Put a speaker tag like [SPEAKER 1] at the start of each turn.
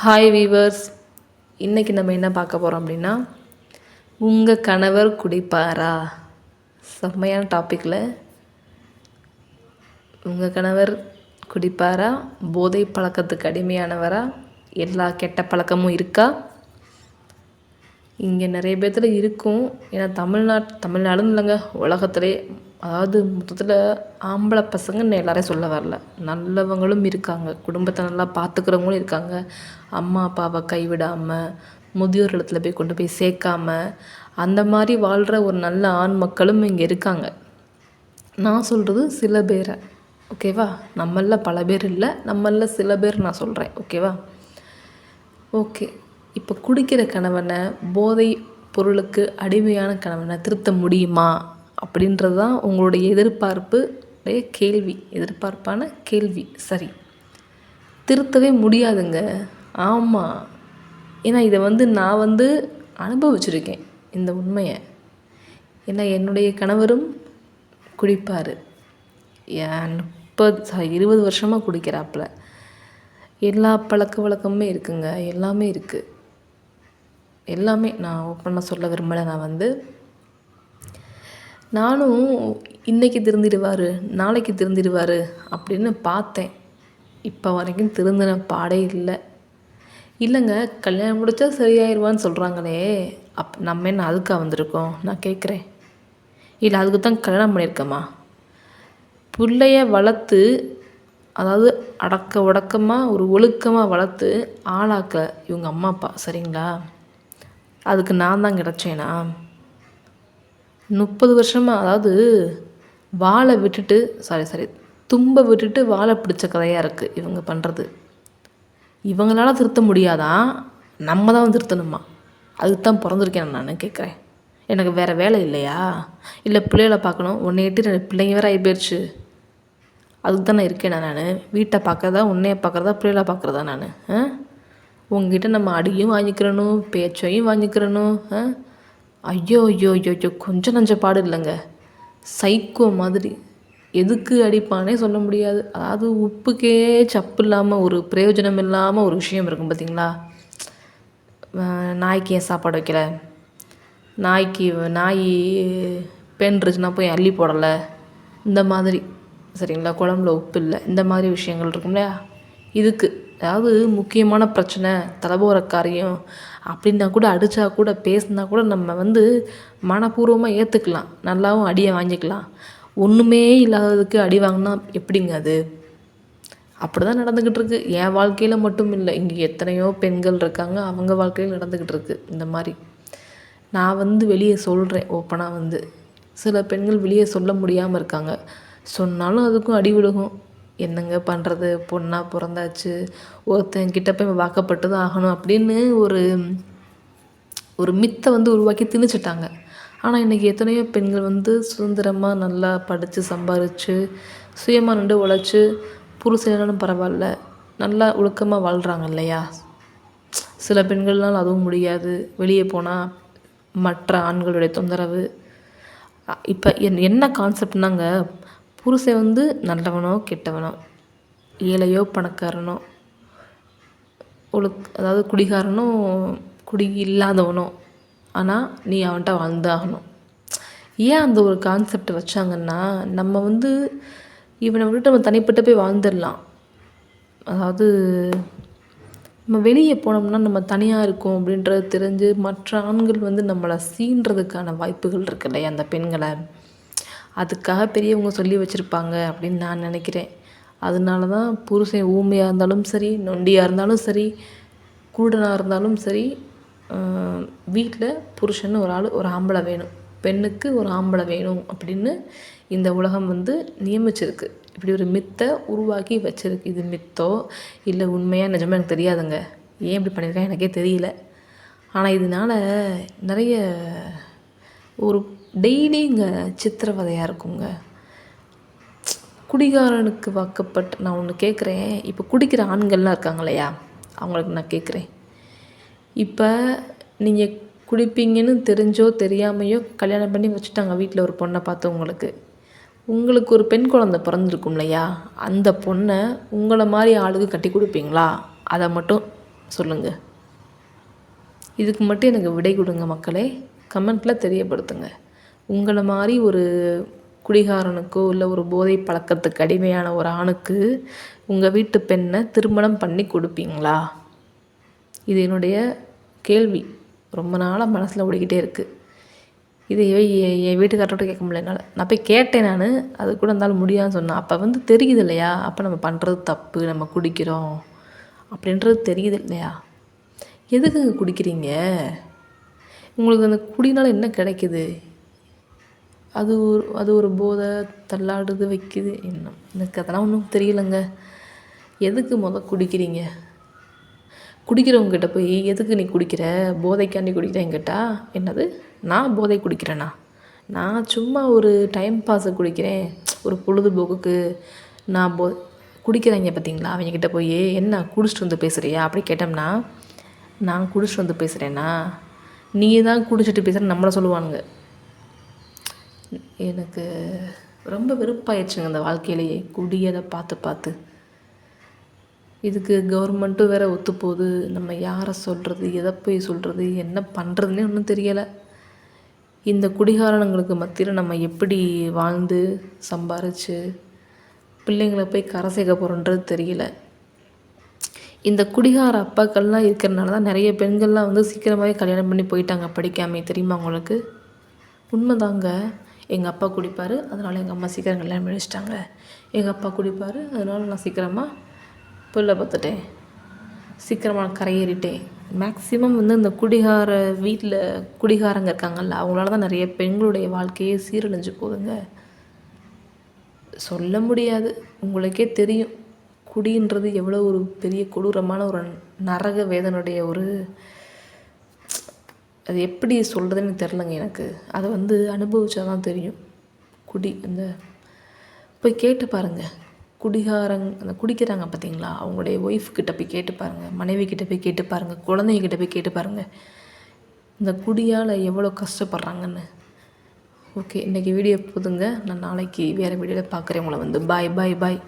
[SPEAKER 1] Hi viewers இன்றைக்கி நம்ம என்ன பார்க்க போகிறோம் அப்படின்னா உங்கள் கணவர் குடிப்பாரா? செம்மையான டாப்பிக்கில் உங்கள் கணவர் குடிப்பாரா? போதை பழக்கத்துக்கு அடிமையானவரா? எல்லா கெட்ட பழக்கமும் இருக்கா? இங்கே நிறைய பேர்த்தில் இருக்கும். ஏன்னா தமிழ்நாட் தமிழ்நாடுன்னு இல்லைங்க உலகத்திலே அதாவது மொத்தத்தில் ஆம்பளை பசங்கன்னு எல்லாரையும் சொல்ல வரல. நல்லவங்களும் இருக்காங்க. குடும்பத்தை நல்லா பார்த்துக்கிறவங்களும் இருக்காங்க. அம்மா அப்பாவை கைவிடாமல் முதியோர் இடத்துல போய் கொண்டு போய் சேர்க்காம அந்த மாதிரி வாழ்கிற ஒரு நல்ல ஆண் மக்களும் இங்கே இருக்காங்க. நான் சொல்கிறது சில பேரை. ஓகேவா? நம்மள பல பேர் இல்லை. நம்மளில் சில பேர் நான் சொல்கிறேன் ஓகேவா? ஓகே. இப்போ குடிக்கிற கணவனை போதை பொருளுக்கு அடிமையான கணவனை திருத்த முடியுமா? அப்படின்றது தான் உங்களுடைய எதிர்பார்ப்பு கேள்வி எதிர்பார்ப்பான கேள்வி. சரி. திருத்தவே முடியாதுங்க. ஆமாம் ஏன்னா இதை வந்து நான் வந்து அனுபவிச்சிருக்கேன் இந்த உண்மையை. ஏன்னா என்னுடைய கணவரும் குடிப்பார். முப்பது சாரி இருபது வருஷமாக குடிக்கிறாப்புல. எல்லா பழக்க வழக்கமுமே இருக்குங்க. எல்லாமே இருக்குது எல்லாமே நான் ஓப்பனாக சொல்ல விரும்பலை. நான் வந்து நானும் இன்றைக்கி திருந்திடுவார் நாளைக்கு திருந்திடுவார் அப்படின்னு பார்த்தேன். இப்போ வரைக்கும் திருந்தின பாடே இல்லை. இல்லைங்க கல்யாணம் முடித்தா சரியாயிடுவான்னு சொல்கிறாங்களே அப் நம்ம என்ன அதுக்காக வந்திருக்கோம்? நான் கேட்குறேன் இல்லை அதுக்கு தான் கல்யாணம் பண்ணியிருக்கோமா? பிள்ளைய வளர்த்து அதாவது அடக்க ஒடக்கமாக ஒரு ஒழுக்கமாக வளர்த்து ஆளாக்க இவங்க அம்மா அப்பா சரிங்களா? அதுக்கு நான் தான் கிடச்சேனா? முப்பது வருஷமாக அதாவது வாழை விட்டுட்டு சாரி சாரி தும்பை விட்டுட்டு வாழை பிடிச்ச கதையாக இருக்குது இவங்க பண்ணுறது இவங்களால திருத்த முடியாதான் நம்ம தான் வந்து திருத்தணுமா? அதுக்கு தான் பிறந்திருக்கேன் நான் கேட்குறேன் எனக்கு வேறு வேலை இல்லையா? இல்லை பிள்ளைகளை பார்க்கணும். ஒன்றை எட்டு ரெண்டு பிள்ளைங்க வேறு ஆகி போயிடுச்சு அதுக்கு தான் நான் இருக்கேன் நான்? வீட்டை பார்க்குறதா? உன்னைய பார்க்குறதா? பிள்ளைகளை பார்க்குறதா நான்? ஆ? உங்ககிட்ட நம்ம அடியும் வாங்கிக்கிறணும் பேச்சையும் வாங்கிக்கிறணும் ஆ? ஐயோ ஐயோ ஐயோ ஐயோ கொஞ்சம் நஞ்ச பாடு இல்லைங்க. சைக்கோ மாதிரி. எதுக்கு அடிப்பானே சொல்ல முடியாது. அதாவது உப்புக்கே சப்பு இல்லாமல் ஒரு பிரயோஜனம் இல்லாமல் ஒரு விஷயம் இருக்கும் பார்த்தீங்களா நாய்க்கு ஏன் சாப்பாடு வைக்கல? நாய்க்கு நாய் பெண் இருந்துச்சுன்னா போய் அள்ளி போடலை? இந்த மாதிரி. சரிங்களா? குழம்புல உப்பு இல்லை. இந்த மாதிரி விஷயங்கள் இருக்கும் இல்லையா? இதுக்கு. அதாவது முக்கியமான பிரச்சனை தலைபோகிற காரியம் அப்படின்னா கூட அடித்தா கூட பேசுனா கூட நம்ம வந்து மனப்பூர்வமாக ஏற்றுக்கலாம் நல்லாவும் அடியை வாங்கிக்கலாம். ஒன்றுமே இல்லாததுக்கு அடி வாங்கினா எப்படிங்க அது? அப்படி தான் நடந்துக்கிட்டு இருக்கு. என் வாழ்க்கையில் மட்டும் இல்லை இங்கே எத்தனையோ பெண்கள் இருக்காங்க அவங்க வாழ்க்கையில் நடந்துக்கிட்டு இருக்கு இந்த மாதிரி. நான் வந்து வெளியே சொல்கிறேன் ஓப்பனாக வந்து. சில பெண்கள் வெளியே சொல்ல முடியாமல் இருக்காங்க. சொன்னாலும் அதுக்கும் அடி விழுகும். என்னங்க பண்ணுறது பொண்ணாக பிறந்தாச்சு. ஒருத்தன் கிட்ட போய் வாக்கப்பட்டு தான் ஆகணும் அப்படின்னு ஒரு ஒரு மித்தை வந்து உருவாக்கி திணிச்சிட்டாங்க. ஆனால் இன்றைக்கி எத்தனையோ பெண்கள் வந்து சுதந்திரமாக நல்லா படித்து சம்பாரித்து சுயமாக நின்று உழைச்சி புருஷனாலும் பரவாயில்ல நல்லா ஒழுக்கமாக வாழ்கிறாங்க இல்லையா? சில பெண்கள்னால் அதுவும் முடியாது. வெளியே போனால் மற்ற ஆண்களுடைய தொந்தரவு. இப்போ என் என்ன கான்செப்ட்னாங்க புருஷன் வந்து நல்லவனோ கெட்டவனோ ஏழையோ பணக்காரனோ ஒழுக் அதாவது குடிகாரனோ குடி இல்லாதவனோ ஆனால் நீ அவன்கிட்ட வாழ்ந்தாகணும். ஏன் அந்த ஒரு கான்செப்ட் வச்சாங்கன்னா நம்ம வந்து இவனை விட்டு நம்ம தனிப்பட்ட போய் வாழ்ந்துடலாம். அதாவது நம்ம வெளியே போனோம்னா நம்ம தனியாக இருக்கோம் அப்படின்றது தெரிஞ்சு மற்ற ஆண்கள் வந்து நம்மளை சீன்றதுக்கான வாய்ப்புகள் இருக்கு இல்லையா அந்த பெண்களை? அதுக்காக பெரியவங்க சொல்லி வச்சுருப்பாங்க அப்படின்னு நான் நினைக்கிறேன். அதனால தான் புருஷன் ஊமையாக இருந்தாலும் சரி நொண்டியாக இருந்தாலும் சரி குருடனாக இருந்தாலும் சரி வீட்டில் புருஷன்னு ஒரு ஆள் ஒரு ஆம்பளை வேணும். பெண்ணுக்கு ஒரு ஆம்பளை வேணும் அப்படின்னு இந்த உலகம் வந்து நியமிச்சிருக்கு. இப்படி ஒரு மித்தை உருவாக்கி வச்சிருக்கு. இது மித்தோ இல்லை உண்மையாக நிஜமாக எனக்கு தெரியாதுங்க. ஏன் இப்படி பண்ணியிருக்கேன்? எனக்கே தெரியல. ஆனால் இதனால் நிறைய ஒரு டெய்லி இங்கே சித்திரவதையாக இருக்குங்க. குடிகாரனுக்கு வாக்கப்பட்டு நான் ஒன்று கேட்குறேன் இப்போ குடிக்கிற ஆண்கள்லாம் இருக்காங்க இல்லையா அவங்களுக்கு நான் கேட்குறேன் இப்போ நீங்கள் குடிப்பீங்கன்னு தெரிஞ்சோ தெரியாமையோ கல்யாணம் பண்ணி வச்சுட்டாங்க வீட்டில் ஒரு பொண்ணை பார்த்து உங்களுக்கு. உங்களுக்கு ஒரு பெண் குழந்த பிறந்திருக்கும் இல்லையா? அந்த பொண்ணை உங்களை மாதிரி ஆளுக்கு கட்டி கொடுப்பீங்களா? அதை மட்டும் சொல்லுங்கள் இதுக்கு மட்டும் எனக்கு விடை கொடுங்க மக்களே. கமெண்ட்டில் தெரியப்படுத்துங்க. உங்களை மாதிரி ஒரு குடிகாரனுக்கோ இல்லை ஒரு போதை பழக்கத்துக்கு அடிமையான ஒரு ஆணுக்கு உங்கள் வீட்டு பெண்ணை திருமணம் பண்ணி கொடுப்பீங்களா? இது என்னுடைய கேள்வி. ரொம்ப நாளாக மனசில் ஓடிக்கிட்டே இருக்குது இது என் வீட்டுக்காரர்கிட்ட கேட்க முடியல என்னால். நான் போய் கேட்டேன் நான். அது கூட இருந்தாலும் முடியாதுன்னு சொன்னேன். அப்போ வந்து தெரியுது இல்லையா? அப்போ நம்ம பண்ணுறது தப்பு நம்ம குடிக்கிறோம் அப்படின்றது தெரியுது இல்லையா? எதுக்குங்க குடிக்கிறீங்க? உங்களுக்கு அந்த குடினால என்ன கிடைக்குது? அது ஒரு அது ஒரு போதை தள்ளாடுது வைக்குது. என்ன? எனக்கு அதெல்லாம் ஒன்றும் தெரியலங்க. எதுக்கு முத குடிக்கிறீங்க? குடிக்கிறவங்ககிட்ட போய் எதுக்கு நீ குடிக்கிற? போதைக்காண்டி குடிக்கிறேன் கேட்டா என்னது? நான் போதை குடிக்கிறேனா? நான் சும்மா ஒரு டைம் பாஸை குடிக்கிறேன். ஒரு பொழுதுபோக்குக்கு நான் போ குடிக்கிறாங்க பார்த்தீங்களா அவங்கக்கிட்ட போய் என்ன குடிச்சிட்டு வந்து பேசுகிறியா அப்படி கேட்டோம்னா நான் குடிச்சிட்டு வந்து பேசுகிறேன்னா நீ தான் குடிச்சிட்டு பேசுகிற நம்மளை சொல்லுவானுங்க. எனக்கு ரொம்ப வெறுப்பாயிடுச்சுங்க அந்த வாழ்க்கையிலேயே. குடியதை பார்த்து பார்த்து. இதுக்கு கவர்மெண்ட்டும் வேற ஒத்து போகுது நம்ம யாரை சொல்கிறது எதை போய் சொல்கிறது என்ன பண்ணுறதுனே ஒன்றும் தெரியலை. இந்த குடிகாரனுங்களுக்கு மத்தியில் நம்ம எப்படி வாழ்ந்து சம்பாரித்து பிள்ளைங்களை போய் கரை சேர்க்க போகிறோன்றது தெரியல. இந்த குடிகார அப்பாக்கள்லாம் இருக்கிறனால தான் நிறைய பெண்கள்லாம் வந்து சீக்கிரமாகவே கல்யாணம் பண்ணி போயிட்டாங்க படிக்காமே தெரியுமா உங்களுக்கு? உண்மைதாங்க. எங்கள் அப்பா குடிப்பார். அதனால் எங்கள் அம்மா சீக்கிரம் கல்யாணம் பண்ணி வச்சிட்டாங்க. எங்கள் அப்பா குடிப்பார். அதனால் நான் சீக்கிரமாக பிள்ளை பார்த்துட்டேன். சீக்கிரமாக நான் கரையேறிட்டேன் மேக்ஸிமம் வந்து இந்த குடிகார வீட்டில் குடிகாரங்க இருக்காங்கல்ல அவங்களால தான் நிறைய பெண்களுடைய வாழ்க்கையே சீரழிஞ்சு போகுதுங்க. சொல்ல முடியாது. உங்களுக்கே தெரியும். குடின்றது எவ்வளோ ஒரு பெரிய கொடூரமான ஒரு நரக வேதனுடைய ஒரு அது எப்படி சொல்கிறதுன்னு தெரிலங்க எனக்கு. அதை வந்து அனுபவிச்சா தான் தெரியும். குடி அந்த போய் கேட்டு பாருங்கள் குடிகாரங் அந்த குடிக்கிறாங்க பார்த்தீங்களா அவங்களுடைய ஒய்ஃப்கிட்ட போய் கேட்டு பாருங்கள் மனைவி கிட்ட போய் கேட்டு பாருங்கள் குழந்தைங்க கிட்ட போய் கேட்டு பாருங்கள் இந்த குடியால் எவ்வளோ கஷ்டப்படுறாங்கன்னு. ஓகே இன்றைக்கி வீடியோ போதுங்க. நான் நாளைக்கு வேறு வீடியோவில் பார்க்குறேன் உங்களை வந்து. பாய் பாய் பாய்